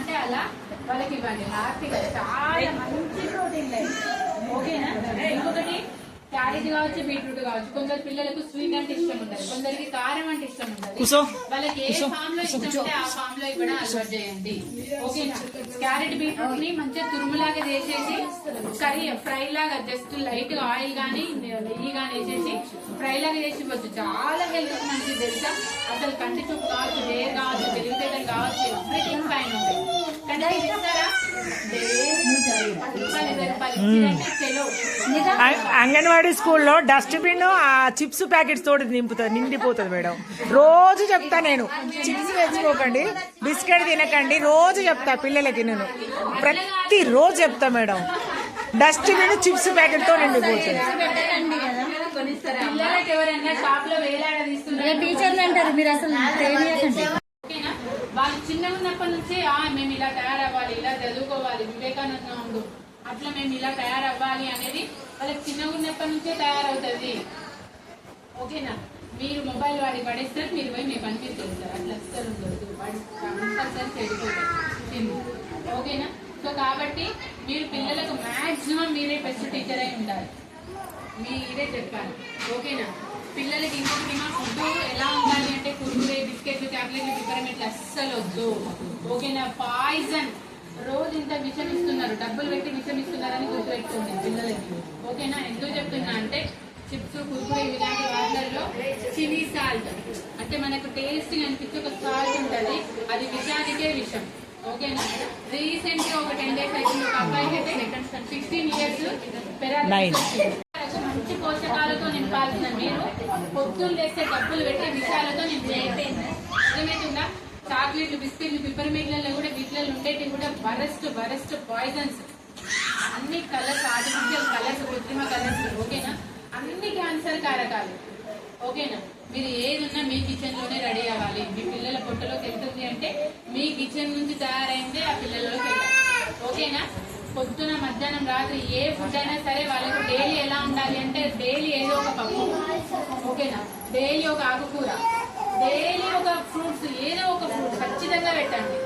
అంటే అలా వాళ్ళకి ఇవ్వండి. హ్యాపీగా చాలా మంచి ప్రోటీన్ లైఫ్ ఓకేనా? ఇంకొకటి క్యారెట్ కావచ్చు బీట్రూట్ కావచ్చు. కొందరు పిల్లలకు స్వీట్ అంటే ఇష్టం ఉండదు కొందరికి కారం అంటే ఇష్టం ఉండదు. వాళ్ళకి ఏ ఫామ్లో ఇష్టం ఉంటే ఆ ఫామ్లో ఇవ్వడం అలవాటు చేయండి. ఓకేనా? క్యారెట్ బీట్రూట్ని మంచిగా తురుములాగా చేసేసి కర్రీ ఫ్రై లాగా జస్ట్ లైట్గా ఆయిల్ గానీ నెయ్యి గానీ వేసేసి ఫ్రై లాగా చేసి ఇవ్వచ్చు. చాలా హెల్త్ మంచిది తెలుసా? అసలు కంటి చూపు కావచ్చు హెయిర్ కావచ్చు తెలివితేటలు కావచ్చు ఎవ్రీథింగ్ ఫైన్ ఉంటాయి అంగన్వాడీ స్కూల్లో డస్ట్బిన్ ఆ చిప్స్ ప్యాకెట్స్ తోటి నింపుతుంది నిండిపోతుంది మేడం. రోజు చెప్తా నేను. చిప్స్ తెచ్చుకోకండి బిస్కెట్ తినకండి రోజు చెప్తా పిల్లలకి నేను. ప్రతి రోజు చెప్తా మేడం. డస్ట్బిన్ చిప్స్ ప్యాకెట్తో నిండిపోతుంది పిల్లలకి ఎవరైనా షాప్లో వేలాడదీస్తున్నారు టీచర్లు అంటారు? మీరు అసలు వాళ్ళు చిన్నగా ఉన్నప్పటి నుంచే మేము ఇలా తయారవ్వాలి ఇలా చదువుకోవాలి వివేకానంద అట్లా మేము ఇలా తయారవ్వాలి అనేది వాళ్ళకి చిన్నగా ఉన్నప్పటి నుంచే తయారవుతుంది. ఓకేనా? మీరు మొబైల్ వాడి పడేస్తారు మీరు పోయి మీ పని మీరు చేస్తారు. అట్లా అస్సలు ఉండదు. కంపల్సరీ చెడిపోతారు ఓకేనా? సో కాబట్టి మీరు పిల్లలకు మాక్సిమం మీరే బెస్ట్ టీచర్ అయి ఉండాలి. మీరే చెప్పాలి. ఓకేనా? పిల్లలకి ఇంకొకటి మా ఫుడ్ ఎలా ఉండాలి అంటే బిస్కెట్లు చాక్లెట్లు పిపరమెట్లు అస్సలు వద్దు. ఓకేనా? పాయిజన్ రోజు ఇంత విషం ఇస్తున్నారు డబ్బులు పెట్టి విషం ఇస్తున్నారని గుర్తుపెట్టుకోండి పిల్లలకి. ఓకేనా? ఎందుకు చెప్తున్నా అంటే చిప్స్ కురుకురే ఇలాంటి వాటిల్లో చిల్లీ సాల్ట్. అంటే మనకు టేస్ట్ అనిపించి ఒక సాల్ట్ ఉంటుంది. అది విషానికే విషం. ఓకేనా? రీసెంట్గా ఒక టెన్ డేస్ అయితే ఒక అబ్బాయికి అయితే సిక్స్టీన్ ఇయర్స్. మంచి పోషకాలతో నింపాల్సిన మీరు పొద్దున్న లేస్తే డబ్బులు పెట్టి విషయాలతో నింపేయండి. అర్థమవుతుందా చాక్లెట్లు బిస్కెట్లు పిప్పర్మెంట్లలో కూడా వీటిలో ఉండేవి కూడా వరస్ట్ వరస్ట్ పాయిజన్స్ అన్ని కలర్స్ ఆర్టిఫిషియల్ కలర్స్ కృత్రిమ కలర్స్ ఓకేనా? అన్ని క్యాన్సర్ కారకాలు. ఓకేనా? మీరు ఏది ఉన్నా మీ కిచెన్లోనే రెడీ అవ్వాలి. మీ పిల్లల పొట్టలోకి వెళ్తుంది అంటే మీ కిచెన్ నుంచి తయారైందే ఆ పిల్లలలోకి వెళ్ళాలి. ఓకేనా? పొద్దున మధ్యాహ్నం రాత్రి ఏ ఫుడ్ అయినా సరే వాళ్ళకి డైలీ ఎలా ఉండాలి అంటే డైలీ ఏదో ఒక పప్పు. ఓకేనా? డైలీ ఒక ఆకుకూర. డైలీ ఒక ఫ్రూట్స్ ఏదో ఒక ఫ్రూట్ ఖచ్చితంగా పెట్టండి.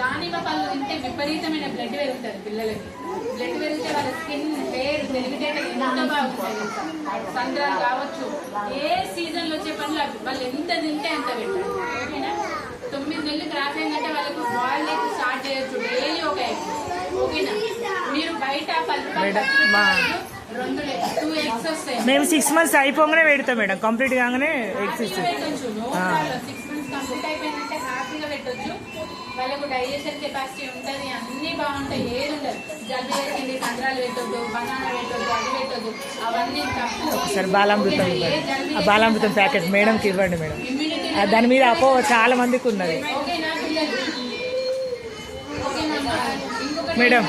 దానిమ్మ పళ్ళు తింటే విపరీతమైన బ్లడ్ పెరుగుతుంది పిల్లలకి. బ్లడ్ పెరిగితే వాళ్ళ స్కిన్ హెయిర్ తెలివితేటలు ఎంత తెలుసా? సంద్రాలు కావచ్చు. ఏ సీజన్లో వచ్చే పనులు వాళ్ళు ఎంత తింటే అంత పెట్టండి ఓకేనా? తొమ్మిది నెలలు క్రాస్ అయిందంటే వాళ్ళకు బాయిల్ ఎగ్ స్టార్ట్ చేయొచ్చు. డైలీ ఒక ఎగ్ ఓకేనా? మీరు బయట రెండు టూ ఎగ్స్ వస్తాయి. మేము సిక్స్ మంత్స్ అయిపోగానే పెడతాం మేడం. కంప్లీట్ కాగానే ఎగ్స్ ఇస్తాం. కంప్లీట్ అయిపోయిందంటే హ్యాపీగా పెట్టొచ్చు. వాళ్ళకు డైజెషన్ కెపాసిటీ ఉంటది అన్ని బాగుంటాయి ఏది ఉండదు. జల్దీ పెట్టండి సంద్రాలు పెట్టొద్దు బనానా పెట్టొద్దు అది పెట్టొద్దు. అవన్నీ సరే బాలామృతం బాలామృతం ప్యాకెట్ మేడంకి ఇవ్వండి మేడం. దాని మీద అపో చాలా మందికి ఉన్నది. మేడం.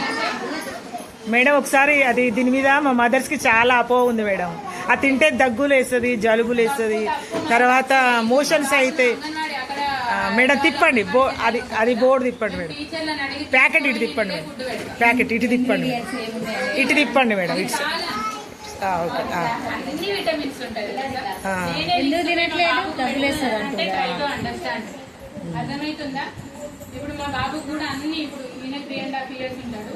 మేడం ఒకసారి అది దీని మీద మా మదర్స్కి చాలా అపో ఉంది మేడం. అది తింటే దగ్గులు వేస్తుంది జలుబులు వేస్తుంది తర్వాత మోషన్స్ అయితే మేడం తిప్పండి. బో అది అది బోర్డు తిప్పండి మేడం. ప్యాకెట్ ఇటు తిప్పండి మేడం. ప్యాకెట్ ఇటు తిప్పండి ఇటు తిప్పండి మేడం. ఇటు చాలా ఆ, ఓకే. అర్థమవుతుందా? ఇప్పుడు మా బాబుకు కూడా అన్ని ఇప్పుడు ఈయన త్రీ అండ్ హాఫ్ ఇయర్స్ ఉంటాడు.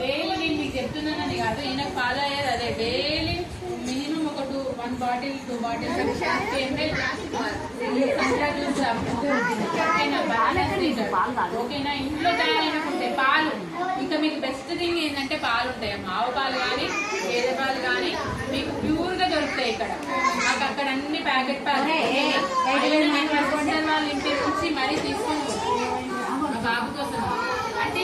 డైలీ నేను మీకు చెప్తున్నానని కాదు ఈయన ఫాలో అయ్యేది అదే. Daily minimum one bottle two bottles ఓకేనా ఇంట్లో తయారైనకుంటే పాలు. ఇంకా మీకు బెస్ట్ థింగ్ ఏంటంటే పాలు ఉంటాయి ఆవు పాలు కానీ గేదె పాలు కానీ మీకు ప్యూర్గా దొరుకుతాయి ఇక్కడ. మాకు అక్కడ అన్ని ప్యాకెట్ పాలు వాళ్ళ ఇంటి నుంచి మరీ. మా బాబు కోసం. అంటే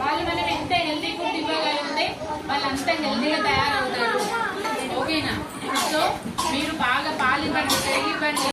వాళ్ళు మనం ఎంత హెల్తీ ఫుడ్ ఇవ్వగలిగితే వాళ్ళంతా అంత హెల్తీగా తయారవుతారు. ఓకేనా? సో మీరు బాగా పాలు ఇవ్వండి పెరిగి ఇవ్వండి